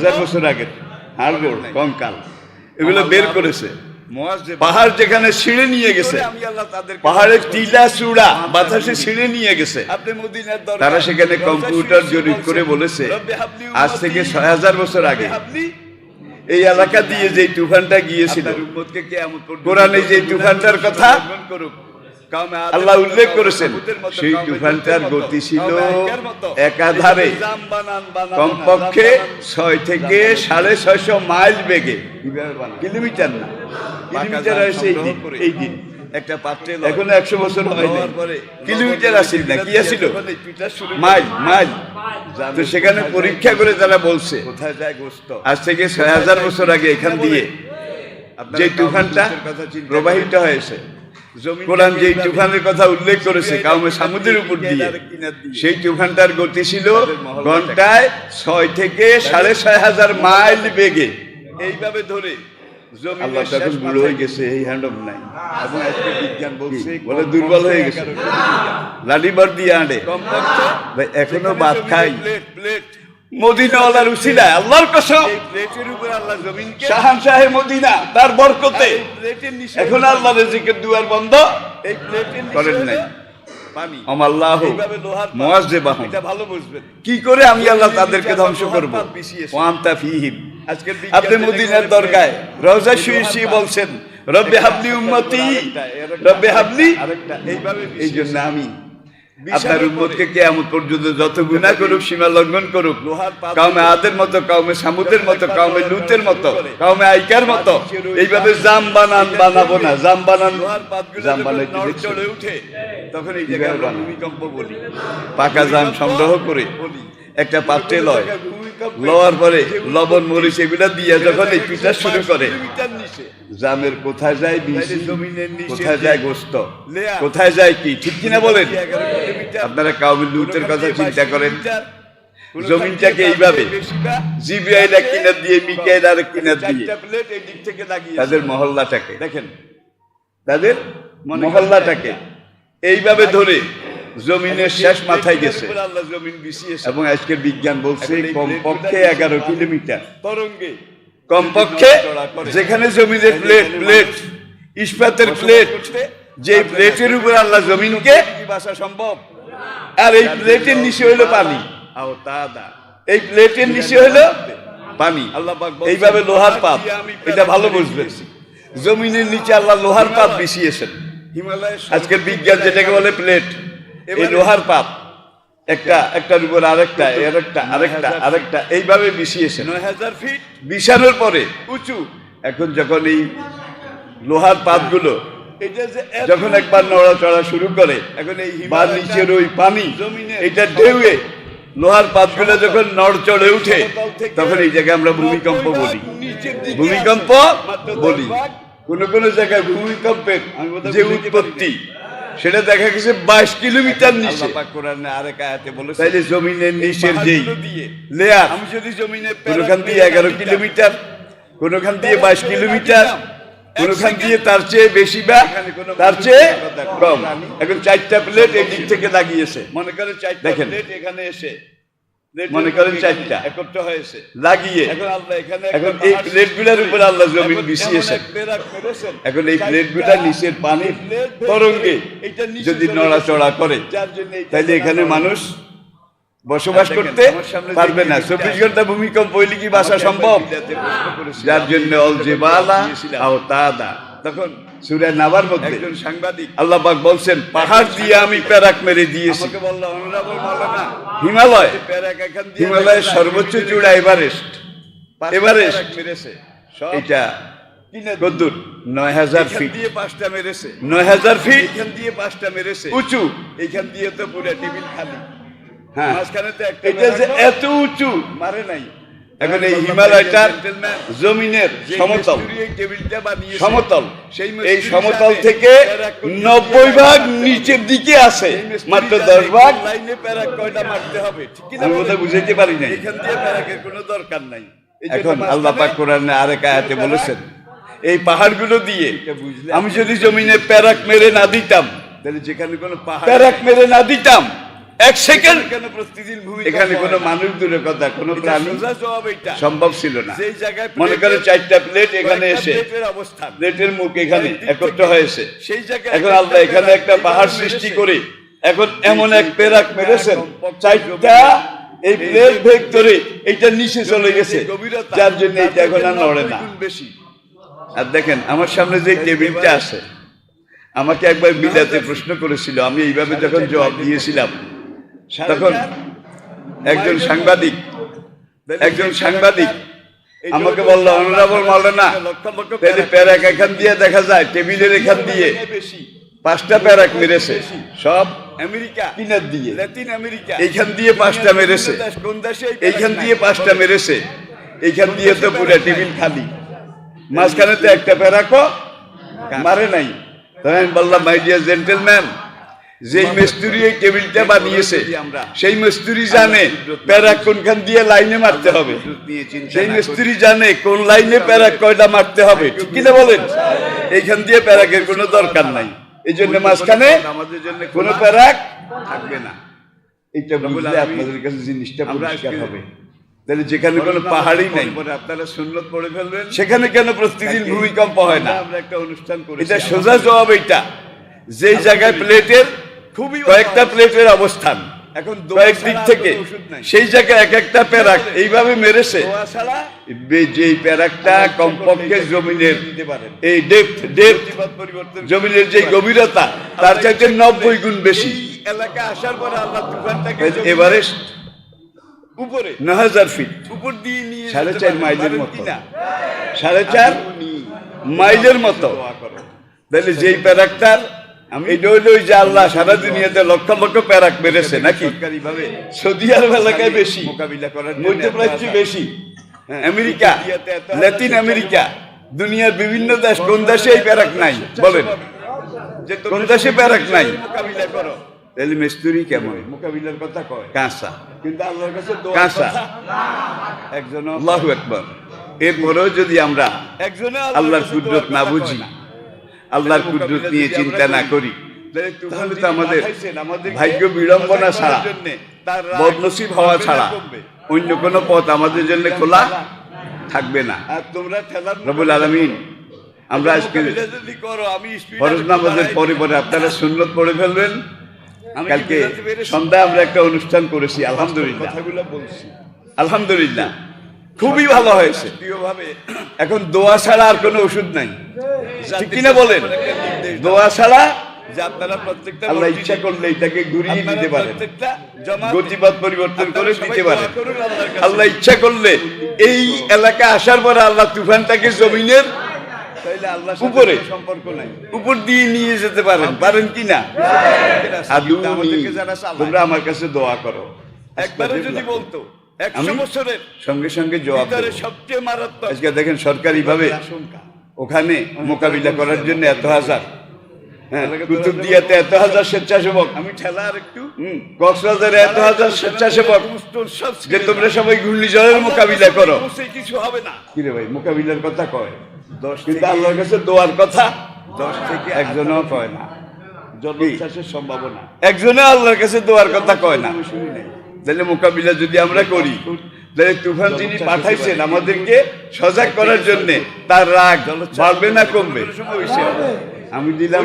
হাজার বছর আগের হাড়গোড় কঙ্কাল। এগুলো বের করেছে। পাহাড় যেখানে ছিঁড়ে নিয়ে গেছে। পাহাড়ের টিলা চূড়া বাতাসে ছিঁড়ে নিয়ে গেছে। তারা সেখানে কম্পিউটার জরিপ করে বলেছে আজ থেকে ছয় হাজার বছর আগে। এই এলাকা দিয়ে যে তুফানটা গিয়েছিল কোরআনে যে তুফানটার কথা আল্লাহ উল্লেখ করেছেন সেই তুফানটার গতি ছিল একাধারে কমপক্ষে ছয় থেকে সাড়ে ছয়শো মাইল বেগে কিলোমিটার না কিলোমিটার হয়েছে এই দিন এই দিন। একটা পাত্রে এখন একশো বছর হয় কিলোমিটার আসিল না কি আসিল? Mile mile. তো সেখানে পরীক্ষা করে তারা বলছে কোথায় যায় গোস্ত? আজ থেকে ছয় হাজার বছর আগে এখান দিয়ে যে তুফানটা প্রবাহিত হয়েছে কোরআন যে তুফানের কথা উল্লেখ করেছে কাউমে সামুদ্রের উপর দিয়ে সেই তুফানটার গতি ছিল ঘন্টায় ছয় থেকে সাড়ে ছয় হাজার মাইল বেগে। এইভাবে ধরে আল্লাহ তখন বুড়ো হয়ে গেছে এই হ্যান্ডম নাই। এবং আজকে বিজ্ঞান বলছে বলে দুর্বল হয়ে গেছে। লাঠিবার দিয়ে আনে ভাই, এখনও ভাত খাই। মদিনাওয়ালার উসিলা আল্লাহর কসম। শাহান সাহে মদিনা তার বরকতে। এখন আল্লাহ রেজিকের দুয়ার বন্ধ। করেন নাই। কি করে আমি আল্লাহ তাদেরকে ধ্বংস করব? আপনি মদিনার দরগায় রওজা শুয়ে শুয়ে বলছেন রব্বে হাবলি উম্মতি রব্বে হাবলি এই জন্য আমি আপনার উম্মতকে কেয়ামত পর্যন্ত যত গুণা করুক সীমা লঙ্ঘন করুক কাউমে আদের মতো কাউমে সামুদের মতো কাউমে লুতের মতো কাউমে আইকার মতো এইভাবে জাম বানান বানাবো না জাম বানান জাম বানাইতে চলে উঠে তখন এই জায়গায় আমরা ভূমিকম্প বলি। পাকা জাম সংগ্রহ করে। একটা পাত্রে লয়। লওয়ার পরে লবণ মরিচ এগুলা দিয়ে যখন এই পিঠা শুরু করে, জামের কোথায় যায় কোথায় যায় গোস্ত? কোথায় যায় কি? ঠিক কিনা বলেন? আপনারা কাউমি লুটের কথা চিন্তা করেন? জমিনটাকে এইভাবে দিয়ে আর দিয়ে, তাদের মহল্লাটাকে, দেখেন, তাদের মহল্লাটাকে এইভাবে ধরে জমিনের শেষ মাথায় গেছে। এবং আজকের বিজ্ঞান বলছে কমপক্ষে এগারো কিলোমিটার। তরঙ্গে। কমপক্ষে যেখানে জমিনের প্লেট প্লেট ইস্পাতের প্লেট যে প্লেটের উপর আল্লাহ জমিনকে বাসা সম্ভব? আর এই প্লেটের নিচে হইল পানি। এই প্লেটের নিচে হইল পানি। এইভাবে লোহার পাত। এটা ভালো বুঝবেন। জমিনের নিচে আল্লাহ লোহার পাত বিছিয়েছেন। আজকের বিজ্ঞান যেটাকে বলে প্লেট এই লোহার পাত একটা একটার উপর আরেকটা আরেকটা আরেকটা আরেকটা এইভাবে বিছিয়েছে নয় হাজার ফিট বিছানোর পরে উঁচু। এখন যখন এই লোহার পাতগুলো যখন একবার নড়াচড়া শুরু করে এখন এই বা নিচের ওই পানি এটা ঢেউয়ে লোহার পাতগুলো যখন নড়চড়ে উঠে তখন এই জায়গায় আমরা ভূমিকম্প বলি। ভূমিকম্প বলি। কোন কোন জায়গায় ভূমিকম্পের যে উৎপত্তি সেটা দেখা গেছে বাইশ কিলোমিটার নিচে। তাইলে জমিনের নিচের যেই লেয়ার আমি যদি জমিনে কোনোখান দিয়ে এগারো কিলোমিটার কোনোখান দিয়ে বাইশ কিলোমিটার কোনোখান দিয়ে তার চেয়ে বেশি বা তার চেয়ে কম। এখন চারটা প্লেট এই দিক থেকে লাগিয়েছে। মনে করেন চারটা দেখেন। এখানে এসে মনে করেন চারটা। একত্র হয়েছে। লাগিয়ে। এখন আল্লাহ এখানে এখন এই প্লেটগুলার উপর আল্লাহ জমিন বিছিয়েছে এখন এই প্লেটগুলা নিচের পানির তরঙ্গে যদি নড়াচড়া করে তাহলে এখানে মানুষ বসবাস করতে পারবে না। চব্বিশ ঘণ্টা ভূমিকম্প হইলে কি বাসা সম্ভব? যার জন্য অল জেবালা আও তাদা। তখন সুরে নাবার মধ্যে একজন সাংবাদিক আল্লাহ পাক বলছেন পাহাড় দিয়ে আমি প্যারাক মেরে দিয়েছি। হিমালয় হিমালয়ের সর্বোচ্চ চূড়া এভারেস্ট এভারেস্ট। এটা কদ্দুর নয় হাজার ফিট। দিয়ে পাঁচটা মেরেছে। নয় হাজার ফিট। এখান দিয়ে পাঁচটা মেরেছে। উঁচু। এখান দিয়ে তো পুরো টেবিল খালি। হ্যাঁ। এটা যে এত উঁচু। মারে নাই। এখন এই হিমালয়টার জমিনের সমতল সমতল। এই সমতল থেকে নব্বই ভাগ নিচের দিকে আছে মাত্র দশ ভাগ। আমি বোধহয় বুঝাইতে পারি নাই। কোনো দরকার নাই। এখন আল্লাহ পাক কোরআনে আরেক আয়াতে বলেছেন এই পাহাড়গুলো দিয়ে আমি যদি জমিনে প্যারাক মেরে না দিতাম তাহলে যেখানে কোনো প্যারাক মেরে না দিতাম এক সেকেন্ড। কেন প্রতিদিন এখানে কোনো মানুষ দূরের কথা কোনো প্রাণী জবাব এটা। সম্ভব ছিল না। মনে করে চারটা প্লেট এখানে এসে প্লেটের অবস্থান। প্লেটের মুখ এখানে একত্র হয়েছে। সেই জায়গায় এখন আল্লাহ এখানে একটা পাহাড় সৃষ্টি করে। এখন এমন এক পেরাক মেরেছেন। চারটা এই প্লেট ভেগ করে এইটা নিচে চলে গেছে। যার জন্য এইটা এখন আর নড়ে না। আর দেখেন আমার সামনে যে টেবিলটা আছে আমাকে একবার বিলাতে প্রশ্ন করেছিল। আমি এইভাবে যখন জবাব দিয়েছিলাম তখন একজন সাংবাদিক একজন সাংবাদিক আমাকে বলল অনারেবল মাওলানা তাহলে প্যারাক এখান দিয়ে দেখা যায় টেবিলের এখান দিয়ে পাঁচটা প্যারাক মেরেছে সব আমেরিকা কিনার দিয়ে। Latin America. এইখান দিয়ে পাঁচটা মেরেছে। কোন দেশে এই এইখান দিয়ে পাঁচটা মেরেছে। এইখান দিয়ে তো পুরো টেবিল খালি। মাঝখানে তো একটা প্যারাকো মারে নাই। তখন আমি বললাম মাই ডিয়ার জেন্টেলম্যান যেই মিস্ত্রি এই টেবিলটা বানিয়েছে সেই মিস্ত্রি জানে প্যারাক কোনখান দিয়ে লাইনে মারতে হবে। সেই মিস্ত্রি জানে কোন লাইনে প্যারাক কয়টা মারতে হবে ঠিক কিনা বলেন? এইখান দিয়ে প্যারাকের কোনো দরকার নাই। এই জন্য মাঝখানে আমাদের জন্য কোনো প্যারাক থাকবে না। এটা বুঝলে আপনাদের কাছে জিনিসটা পরিষ্কার হবে। তাহলে যেখানে কোনো পাহাড়ই নাই। আপনারা সুন্নত পড়ে ফেলবেন। সেখানে কেন প্রতিদিন ভূমিকম্প হয় না? আমরা একটা অনুষ্ঠান করি এটা সোজা জবাব এটা যেই জায়গায় প্লেটের কয়েকটা প্লেটের অবস্থান। এখন থেকে সেই জায়গায় এক একটা প্যারাক এইভাবে মেরেছে। যেই প্যারাকটা কমপক্ষে জমিনের এই ডেপথ ডেপথ পরিবর্তন জমিনের যে গভীরতা তার চাইতে নব্বই গুণ বেশি। এলাকা আসার পরে আল্লাহ তুফানটাকে এভারেস্ট উপরে ন হাজার ফিট উপর দিয়ে নিয়ে সাড়ে চার মাইলের মতো। সাড়ে চার মাইলের মতো। তাহলে যেই প্যারাকটার এটা হইল ওই যে আল্লাহ সারা দুনিয়াতে লক্ষ লক্ষ প্যারাক মেরেছে নাকি? সৌদি আরব এলাকায় বেশি। মোকাবিলা করার জন্য বেশি। হ্যাঁ, আমেরিকা আমেরিকা দুনিয়ার বিভিন্ন দেশ কোন দেশে এই প্যারাক নাই? বলেন। কোন দেশে প্যারাক নাই? মোকাবিলা করো। তাহলে মিস্ত্রি কেমন? মোকাবিলার কথা কয়। কাঁচা। কিন্তু আল্লাহর কাছে কাঁচা। একজন আল্লাহু একবার এরপরেও যদি আমরা একজনে আল্লাহর কুদরত না বুঝি আল্লাহর কুদরত নিয়ে চিন্তা না করি তাহলে তো আমাদের ভাগ্য বিড়ম্বনা ছাড়া বদনসিব হওয়া ছাড়া অন্য কোনো পথ আমাদের জন্য খোলা থাকবে না। আর তোমরা ঠেলার রবুল আলমিন আমরা আজকে যদি করো আমি speed ফরজ নামাজের পরে পরে আপনারা সুন্নত পড়ে ফেলবেন। কালকে সন্ধ্যায় আমরা একটা অনুষ্ঠান করেছি আলহামদুলিল্লাহ। আলহামদুলিল্লাহ। খুবই ভালো হয়েছে। এখন দোয়া ছাড়া আর কোনো ওষুধ নাই। ঠিক কিনা বলেন? দোয়া ছাড়া যে আপনারা প্রত্যেকটা আল্লাহ ইচ্ছা করলে এটাকে ঘুরিয়ে আপনারা পারেন। গতিপথ পরিবর্তন করে দিতে পারেন। করুন আল্লাহর কাছে। আল্লাহ ইচ্ছা করলে এই এলাকা আসার পরে আল্লাহ তুফানটাকে জমিনের উপরে। সম্পর্ক নাই। উপর দিয়ে নিয়ে যেতে পারেন। পারেন কি না? তোমরা আমার কাছে দোয়া করো। একবারও যদি বলতো একশো বছরের সঙ্গে সঙ্গে জবাব সবচেয়ে মারাত্মক আজকে দেখেন সরকারি ভাবে আশঙ্কা ওখানে মোকাবিলা করার জন্য এত হাজার। হ্যাঁ কুতুবদিয়াতে এত হাজার স্বেচ্ছাসেবক। আমি ঠেলা আর একটু? কক্সবাজারে এত হাজার স্বেচ্ছাসেবক। যে তোমরা সবাই ঘূর্ণিঝড়ের মোকাবিলা করো। কিছু হবে না। কিরে ভাই মোকাবিলার কথা কয়? দশ কিন্তু আল্লাহর কাছে দোয়ার কথা দশ থেকে একজনও কয় না। জলোচ্ছ্বাসের সম্ভাবনা। একজনে আল্লাহর কাছে দোয়ার কথা কয় না। আমি শুনি নাই। তাহলে মোকাবিলা যদি আমরা করি তাহলে তুফান যিনি পাঠাইছেন আমাদেরকে সজাগ করার জন্য তার রাগ বাড়বে না কমবে। আমি দিলাম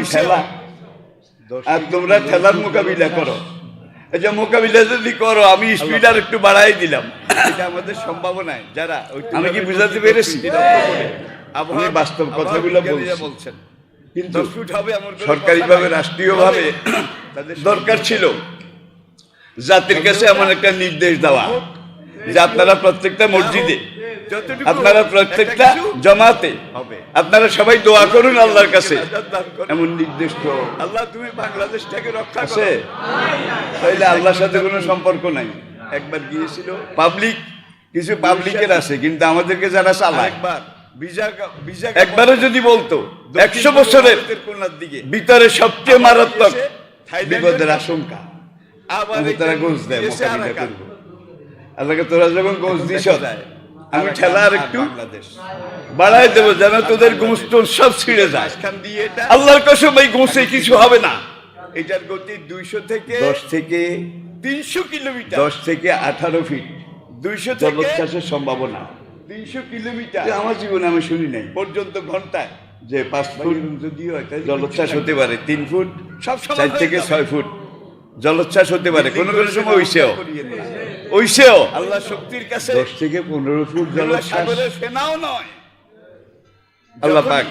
দশ আর তোমরা ঠেলার মোকাবিলা করো। এই যে মোকাবিলা যদি করো আমি স্পিড আর একটু বাড়াই দিলাম। এটা আমাদের সম্ভাবনায়। যারা আমি কি বুঝাতে পেরেছি? আমি বাস্তব কথাগুলো বলছেন কিন্তু ফুট হবে এমন সরকারিভাবে রাষ্ট্রীয়ভাবে তাদের দরকার ছিল। জাতির কাছে এমন একটা নির্দেশ দেওয়া যে আপনারা প্রত্যেকটা মসজিদে আপনারা প্রত্যেকটা জমাতে আপনারা সবাই দোয়া করুন আল্লাহর কাছে। এমন নির্দেশ তো। আল্লাহ তুমি বাংলাদেশটাকে রক্ষা করো। তাইলে আল্লাহর সাথে কোনো সম্পর্ক নাই। একবার গিয়েছিল। পাবলিক কিছু পাবলিকের আছে কিন্তু আমাদেরকে যারা চালায়। একবার একবারও যদি বলতো একশো বছরের দিকে। ভিতরে সবচেয়ে মারাত্মক বিপদের আশঙ্কা। আমি তারা গোস দেয় মোকাবিলা। আল্লাহকে তোরা যখন গোস দিস আমি আর ঠেলা আর আর একটু বাড়াই দেবো যেন তোদের গুমস্টোন সব ছিঁড়ে যায় আল্লাহর কসম এই গোসে কিছু হবে না এটার গতি দুইশো থেকে দশ থেকে তিনশো কিলোমিটার দশ থেকে আঠারো ফিট দুইশো থেকে জলোচ্ছ্বাসের সম্ভাবনা তিনশো কিলোমিটার আমার জীবনে আমি শুনি নাই পর্যন্ত ঘন্টায় যে পাঁচ ফুট যদিও একটা জলোচ্ছ্বাস হতে পারে তিন ফুট সব সময় চার থেকে ছয় ফুট জলোচ্ছ্বাস হতে পারে কোনো কোনো সময় ওইসেও ওইসেও আল্লাহ শক্তির কাছে দশ থেকে পনেরো ফুট জলোচ্ছ্বাস। নয়। আল্লাহ পাক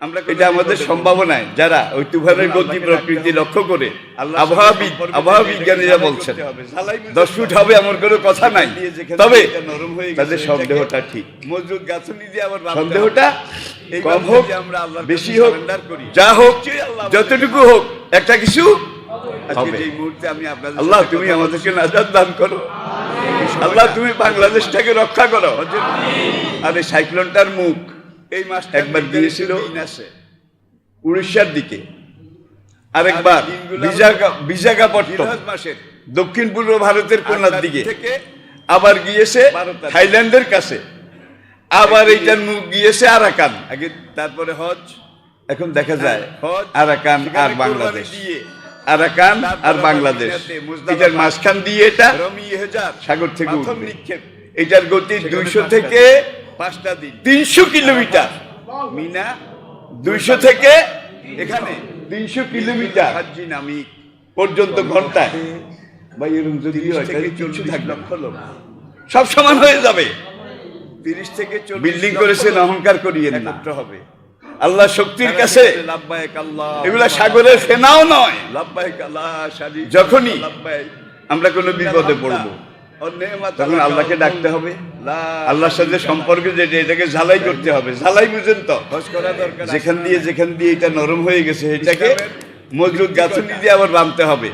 আমরা এটা আমাদের সম্ভাবনায় যারা ওই তুফানের গতি প্রকৃতি লক্ষ্য করে আবহাওয়া বিদ- আবহাওয়া বিজ্ঞানীরা বলছেন দশ ফুট হবে। এমন কোনো কথা নাই। তবে তাদের সন্দেহটা ঠিক। মজুদ গাছনি দিয়ে আবার সন্দেহটা। কম হোক বেশি হোক। যা হোক যতটুকু হোক একটা কিছু হবে। আল্লাহ তুমি আমাদেরকে নাজাত দান করো। আল্লাহ তুমি বাংলাদেশটাকে রক্ষা করো। আর এই সাইক্লোনটার মুখ এই মাসটা একবার দিয়েছিল উড়িষ্যার দিকে। আরেকবার জিলহজ মাসের। দক্ষিণ পূর্ব ভারতের কোনার দিকে। আবার গিয়েছে থাইল্যান্ডের কাছে। আবার এইটার মুখ গিয়েছে আরাকান। আগে তারপরে হজ। এখন দেখা যায় হজ, আরাকান আর বাংলাদেশ। আরাকান আর বাংলাদেশ। এটার মাঝখান দিয়ে এটা সাগর থেকে এটার গতি দুইশো থেকে পাঁচটা দিন তিনশো কিলোমিটার। মিনা। দুইশো থেকে এখানে। তিনশো কিলোমিটার পর্যন্ত ঘন্টায়। বা এরকম যদি হয় সব সমান হয়ে যাবে। তিরিশ থেকে বিল্ডিং করেছেন অহংকার করিয়ে হবে। আল্লাহ শক্তির কাছে। এগুলা সাগরের ফেনাও নয়। যখনই আমরা কোনো বিপদে পড়ব তখন আল্লাহকে ডাকতে হবে। আল্লাহর সাথে সম্পর্ক যেটা এটাকে ঝালাই করতে হবে। ঝালাই বুঝেন তো। যেখান দিয়ে যেখান দিয়ে এটা নরম হয়ে গেছে এটাকে মজবুত গাছনি দিয়ে আবার বাঁধতে হবে।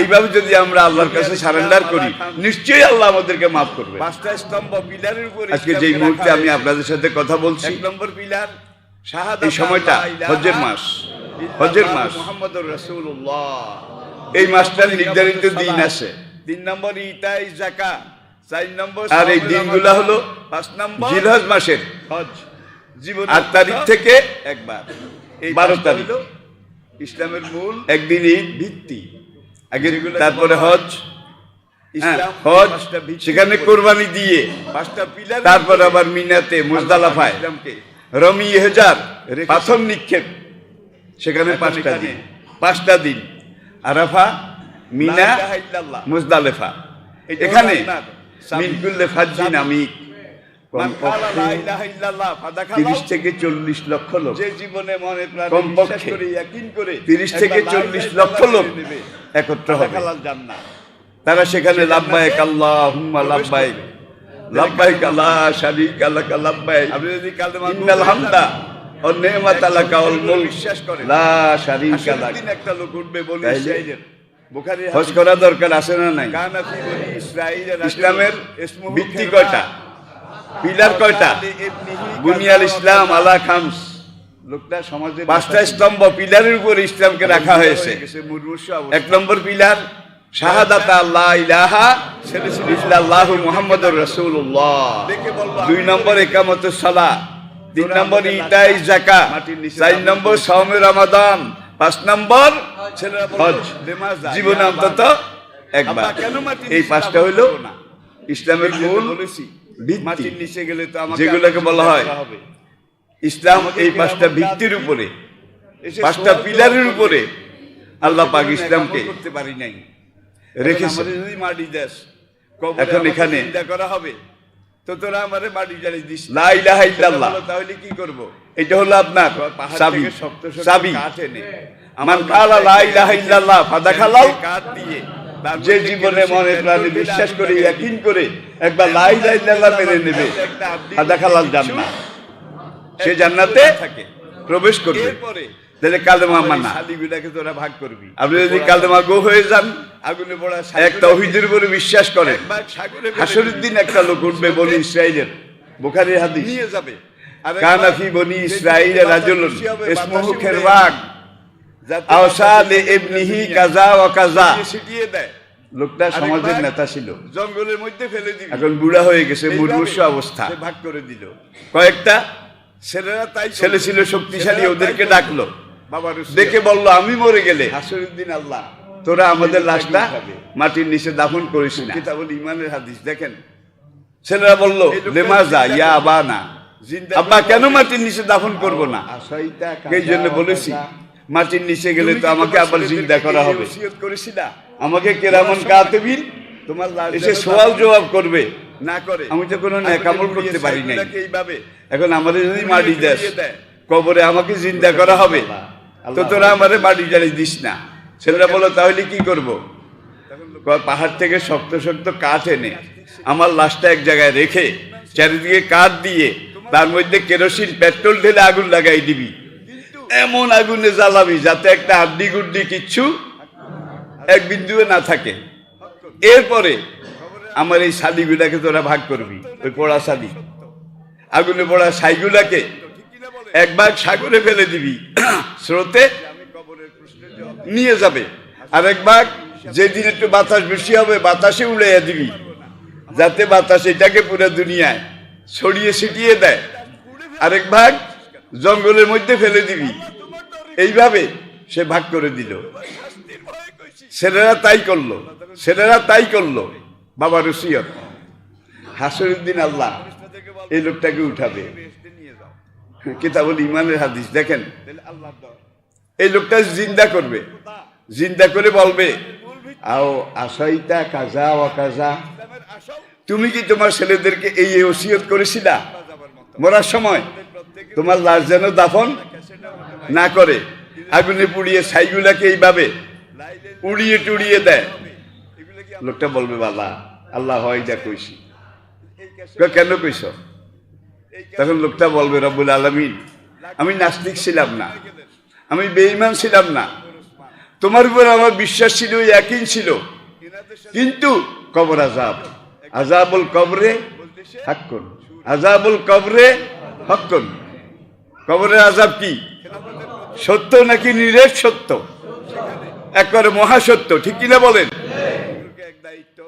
এইভাবে যদি আমরা আল্লাহর কাছে সারেন্ডার করি নিশ্চয়ই আল্লাহ আমাদেরকে মাফ করবে। পাঁচটা স্তম্ভ পিলারের উপরে আজকে যেই মুহূর্তে আমি আপনাদের সাথে কথা বলছি এক নম্বর পিলার এই সময়টা হজ্জের মাস। হজ্জের মাস। মুহাম্মাদুর রাসূলুল্লাহ। এই মাসটার নির্ধারিত দিন আছে। তিন নম্বর ইতাই চার নম্বর আর এই দিনগুলা হলো পাঁচ নম্বর জিলহজ মাসের। হজ জীবন আট তারিখ থেকে একবার। এই বারো তারিখ। ইসলামের মূল একদিন ঈদ। ভিত্তি। আগে তারপরে হজ হ্যাঁ, হজ সেখানে কোরবানি দিয়ে পাঁচটা পিলার তারপর আবার মিনাতে মুজদালাফায়। ইসলামকে রমি হেজার পাথর নিক্ষেপ। সেখানে পাঁচটা দিন। পাঁচটা দিন। আরাফা মিনা। মুজদালেফা। এখানে মিনকুল্লে ফাদাখালাহু। তিরিশ থেকে চল্লিশ লক্ষ লোক। যে জীবনে মনে কমপক্ষে করে ইয়াকিন করে তিরিশ থেকে চল্লিশ লক্ষ লোক একত্র হবে। তারা সেখানে লাভবায়ক আল্লাহ হুম্মা লাভবায়ক শারিক আলাকা লাভবায়ক আপনি যদি কালেমা ইন্নাল হামদা ও নেমাত আলাকা ওয়াল মুলক। বিশ্বাস করেন। লা শারিকা আসলে লাক। দিন একটা লোক উঠবে ইসরাইলের হজ করা দরকার আছে না নাই? কানা ফি বনি ইসরাইলের ইসলামের ভিত্তি কয়টা? পিলার কয়টা? বুনিয়াল ইসলাম আলা খামস। লোকটা সমাজের পাঁচটা স্তম্ভ পিলারের উপর ইসলামকে রাখা হয়েছে। এক নম্বর পিলার শাহাদাত আল্লাহ ইলাহা ইল্লাল্লাহু মুহাম্মাদুর রাসূলুল্লাহ। দেখে বলব দুই নম্বর একামত সালা তিন নম্বর ইতাই জাকা নিচে চার নম্বর সাওমে রমাদান পাঁচ নম্বর হজ। জীবনে অন্তত একবার। এই পাঁচটা হইল ইসলামের মূল মাটির নিচে গেলে তো যেগুলোকে বলা হয় ইসলাম এই পাঁচটা ভিত্তির উপরে। পাঁচটা পিলারের উপরে আল্লাহ পাক ইসলামকে করতে পারি নাই। রেখেছে। মাটি দেশ। এখন এখানে চিন্তা করা হবে। তো তোরা আমারে মাটি জ্বালিয়ে দিস। লা ইলাহা ইল্লাল্লাহ। তাহলে কি করব? এটা হলো আপনার চাবি। চাবি। কালা লা ইলাহা ইল্লাল্লাহ কাঠ দিয়ে যে জীবনে মনে প্রাণে বিশ্বাস করে। ইয়াকিন করে একবার লা ইলাহা ইল্লাল্লাহ মেনে নেবে। জান্নাত। সে জান্নাতে থাকে। প্রবেশ করবে। তাহলে কালেমা মানা শালিগুলাকে তোরা ভাগ করবি। আপনি যদি কালেমা গো হয়ে যান আগুনে পড়া এক তৌহিদের উপরে বিশ্বাস করেন। একবার সাগরে ফেলে হাসরের দিন একটা লোক উঠবে বনি ইসরাইলের। বুখারীর হাদিস। নিয়ে যাবে। আর কানা একবার ফি বনি যে ইসরাইল বাতাস রাজুলুন খুশি হবে, ইসমুহু বাতাসে উড়ে। খেরবাক যাতে আওসা লে ইবনিহি কাজা ওয়া কাজা। ছিটিয়ে ছিটিয়ে দেয়। লোকটা সমাজের নেতা ছিল। জঙ্গলের মধ্যে ফেলে দিবি। এখন বুড়া হয়ে গেছে মুমূর্ষ অবস্থা। ভাগ করে দিল। কয়েকটা ছেলেরা তাই ছেলে ছিল শক্তিশালী ওদেরকে ডাকলো। দেখে বলল আমি মরে গেলে হাসরের দিন আল্লাহ তোরা আমাদের লাশটা মাটির নিচে দাফন করিস না। কিতাবুল ইমানের হাদিস দেখেন। ছেলেরা বলল লেমাজা ইয়া আবা না আব্বা কেন মাটির নিচে দাফন করব না? এই জন্য বলেছি মাটির নিচে গেলে তো আমাকে আবার জিন্দা করা হবে? ওসিয়ত করেছিলা আমাকে কেরামন কাতেবিন? তোমার এসে সওয়াল জবাব করবে। না করে। আমি তো কোনো ন্যাকামল করতে পারি নাই। এইভাবে এখন আমাদের যদি মাটি দেয়। কবরে আমাকে জিন্দা করা হবে? তো তোরা আমারে বাড়ি জ্বালিয়ে দিস না। ছেলেরা বলো তাহলে কি করব? পাহাড় থেকে শক্ত শক্ত কাঠ এনে আমার লাশটা এক জায়গায় রেখে চারিদিকে কাঠ দিয়ে তার মধ্যে কেরোসিন, পেট্রোল ঢেলে আগুন লাগাই দিবি। এমন আগুনে জ্বালাবি যাতে একটা হাড্ডি গুড্ডি কিচ্ছু এক বিন্দুও না থাকে। এরপরে আমার এই শালিগুলাকে তোরা ভাগ করবি, ওই পোড়া শালি। আগুনে পোড়া সাইগুলাকে এক ভাগ সাগরে ফেলে দিবি। স্রোতে নিয়ে যাবে। আর এক ভাগ যেদিন একটু বাতাস বেশি হবে, বাতাসে উড়াইয়া দিবি। যাতে বাতাস এটাকে পুরো দুনিয়ায় ছড়িয়ে ছিটিয়ে দেয়। আরেক ভাগ জঙ্গলের মধ্যে ফেলে দিবি। এইভাবে সে ভাগ করে দিল। ছেলেরা তাই করল, ছেলেরা তাই করল। বাবা রসিয়ত হাসরুদ্দিন আল্লাহ এই লোকটাকে উঠাবে। কিতাবুল ইমানের হাদিস, দেখেন। এই লোকটা জিন্দা করবে। জিন্দা করে বলবে, আও আশাইতা কাজা ওয়া কাজা। তুমি কি তোমার ছেলেদেরকে এই ওসিয়ত করেছিলা? মরার সময় তোমার লাশ যেন দাফন না করে। আগুনে পুড়িয়ে ছাইগুলাকে এইভাবে উড়িয়ে টুড়িয়ে দেয়। লোকটা বলবে বালা আল্লাহ হয় যা কইছি। কেন এই তখন লোকটা বলবে, রব্বুল আলমিন, আমি নাস্তিক ছিলাম না। আমি বেঈমান ছিলাম না। তোমার উপর আমার বিশ্বাস ছিল একই ছিল। কিন্তু কবর আজাব আজাবুল কবরে হাক্কুন আজাবুল কবরে হাক্কুন কবরের আজাব কি? সত্য নাকি নিরেট সত্য? একবারে মহাসত্য, ঠিক কিনা বলেন? দায়িত্ব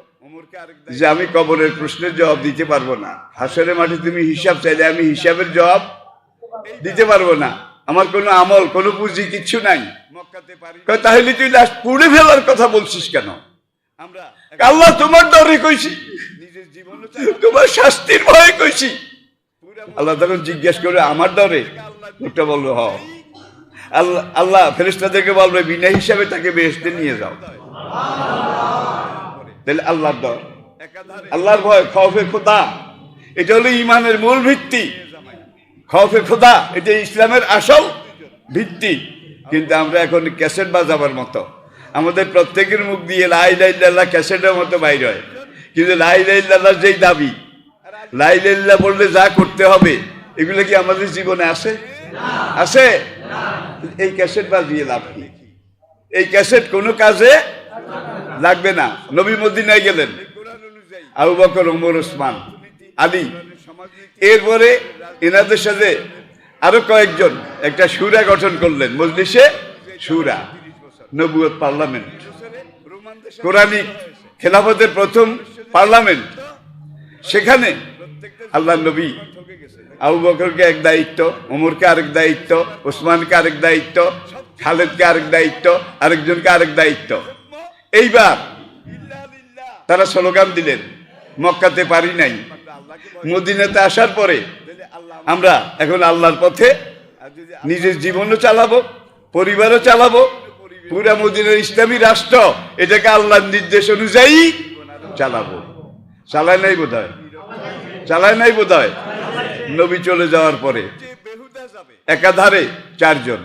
যে আমি কবরের প্রশ্নের জবাব দিতে পারব না। হাসরের মাঠে তুমি হিসাব চাইলে আমি হিসাবের জবাব দিতে পারব না। আমার কোনো আমল কোনো পুঁজি কিচ্ছু নাই। তাহলে তুই লাস্ট পুড়ে ফেলার কথা বলছিস কেন? আল্লাহ তোমার ডরে কইছি। তোমার শাস্তির ভয়ে কইছি। আল্লাহ তখন জিজ্ঞেস করে আমার ডরে লোকটা বলল হ। আল্লাহ আল্লাহ ফেরেস্তাদেরকে বলবে বিনা হিসাবে তাকে বেহেস্তে নিয়ে যাও। তাহলে আল্লাহর ডর আল্লাহর ভয় খৌফে খোদা। এটা হলো ইমানের মূল ভিত্তি। খৌফে খোদা এটা ইসলামের আসল ভিত্তি। কিন্তু আমরা এখন ক্যাসেট বাজাবার মতো। আমাদের প্রত্যেকের মুখ দিয়ে লাই লাইল্লাহ ক্যাসেটের মতো বাইর হয়। কিন্তু লাই লাইল্লাহর যেই দাবি লাই লাইল্লাহ বললে যা করতে হবে, এগুলো কি আমাদের জীবনে আসে? আসে? এই ক্যাসেট বাজিয়ে লাভ কি? এই ক্যাসেট কোনো কাজে লাগবে না। নবী মদিনায় গেলেন। আবু বকর, ওমর, ওসমান, আলী। এরপরে এনাদের সাথে আরও কয়েকজন একটা সুরা গঠন করলেন। মজলিসে সুরা, নবুয়ত পার্লামেন্ট। কোরআনিক খেলাফতের প্রথম পার্লামেন্ট। সেখানে আল্লাহ নবী আবু বকরকে এক দায়িত্ব, ওমরকে আরেক দায়িত্ব, ওসমানকে আরেক দায়িত্ব, খালেদকে আরেক দায়িত্ব, আরেকজনকে আরেক দায়িত্ব। এইবার তারা স্লোগান দিলেন, মক্কাতে পারি নাই। মদিনাতে আসার পরে আমরা এখন আল্লাহর পথে নিজের জীবনও চালাবো, পরিবারও চালাবো, পুরা মদিনার ইসলামী রাষ্ট্র এটাকে আল্লাহর নির্দেশ অনুযায়ী চালাবো। চালায় নাই বোধ হয় চালায় নাই বোধ হয় নবী চলে যাওয়ার পরে একাধারে চারজন,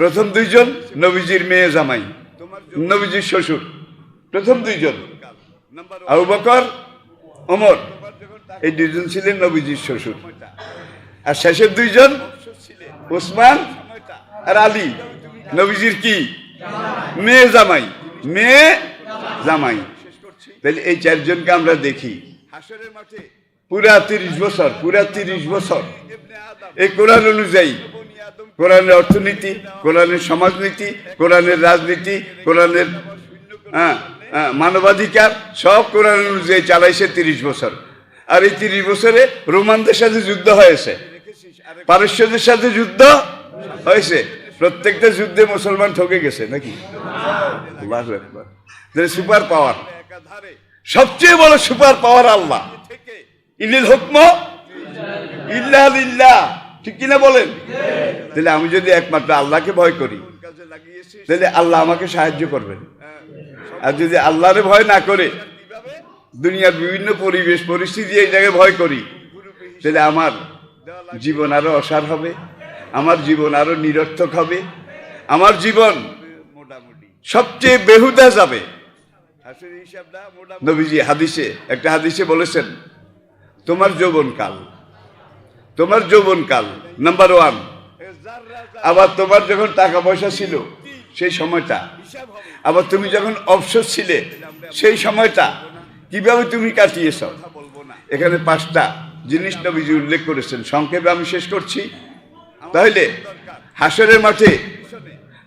প্রথম দুইজন নবীজির মেয়ে জামাই। নবীজির শ্বশুর, প্রথম দুইজন। আবু বকর তাকে এই দুইজন ছিলেন নবীজির শ্বশুর। আর শেষের দুইজন ওসমান আর আলী। নবীজির কি? মেয়ে জামাই। মেয়ে জামাই। তাহলে এই চারজনকে আমরা দেখি। পুরা তিরিশ বছর, পুরা তিরিশ বছর। এই কোরআন অনুযায়ী কোরআনের অর্থনীতি কোরআনের সমাজনীতি কোরআনের রাজনীতি কোরআনের হ্যাঁ, হ্যাঁ, মানবাধিকার সব কোরআন অনুযায়ী চালাইছে তিরিশ বছর। আর এই তিরিশ বছরে রোমানদের সাথে যুদ্ধ হয়েছে। পারস্যদের সাথে যুদ্ধ হয়েছে। প্রত্যেকটা যুদ্ধে মুসলমান ঠকে গেছে নাকি? Super power. সবচেয়ে বড় সুপার পাওয়ার আল্লাহ। ইনিল হুকম? ইল্লাহ লিল্লাহ। ঠিক কিনা বলেন? তাহলে আমি যদি একমাত্র আল্লাহকে ভয় করি, তাহলে আল্লাহ আমাকে সাহায্য করবেন। আর যদি আল্লাহরে ভয় না করে, দুনিয়ার বিভিন্ন পরিবেশ, পরিস্থিতি এই জায়গায় ভয় করি, তাহলে আমার জীবন আরও অসার হবে, আমার জীবন আরও নিরর্থক হবে, আমার জীবন সবচেয়ে বেহুদা যাবে। নবীজি হাদিসে, একটা হাদিসে বলেছেন, তোমার যৌবনকাল তোমার যৌবনকাল নাম্বার ওয়ান আবার তোমার যখন টাকা পয়সা ছিল, সেই সময়টা। আবার তুমি যখন অবসর ছিলে, সেই সময়টা কীভাবে তুমি কাটিয়েছ? এখানে পাঁচটা জিনিস নবীজি উল্লেখ করেছেন। সংক্ষেপে আমি শেষ করছি। তাহলে, হাসরের মাঠে,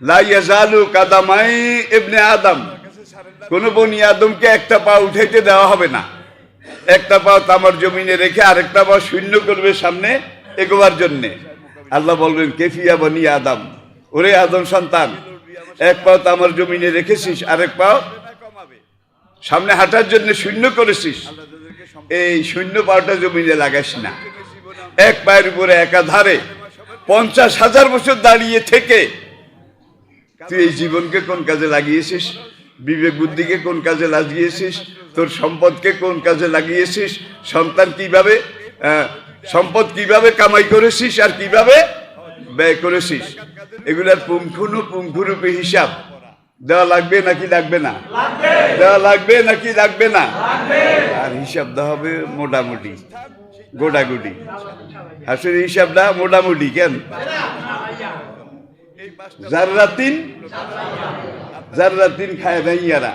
লা ইয়াজালু কাদামাই ইবনে আদম। কোনো বনি আদমকে একটা পা উঠাইতে দেওয়া হবে না। একটা পাও তামার জমিনে রেখে আরেকটা পা শূন্য করবে সামনে এগোবার জন্যে। আল্লাহ বলবেন, কেফিয়া বনি আদম। ওরে আদম সন্তান, এক পাও তামার জমিনে রেখেছিস, আরেক পাও সামনে হাঁটার জন্য শূন্য করেছিস। এই শূন্য পাওয়াটা জমিনে লাগাস না। এক পায়ের উপরে একাধারে পঞ্চাশ হাজার বছর দাঁড়িয়ে থেকে তুই এই জীবনকে কোন কাজে লাগিয়েছিস? বিবেক বুদ্ধিকে কোন কাজে লাগিয়েছিস? তোর সম্পদকে কোন কাজে লাগিয়েছিস? সন্তান কীভাবে আহ, সম্পদ কীভাবে কামাই করেছিস আর কীভাবে ব্যয় করেছিস? এগুলার পুঙ্খুনু পুঙ্খুরূপে হিসাব। দেওয়া লাগবে নাকি লাগবে না? দেওয়া লাগবে নাকি লাগবে না? আর হিসাব দেওয়া হবে মোটামুটি গোটাগুটি। আসলে হিসাবটা মোটামুটি কেন? জাররাতিন জাররাতিন খায় নাই ইয়ারা।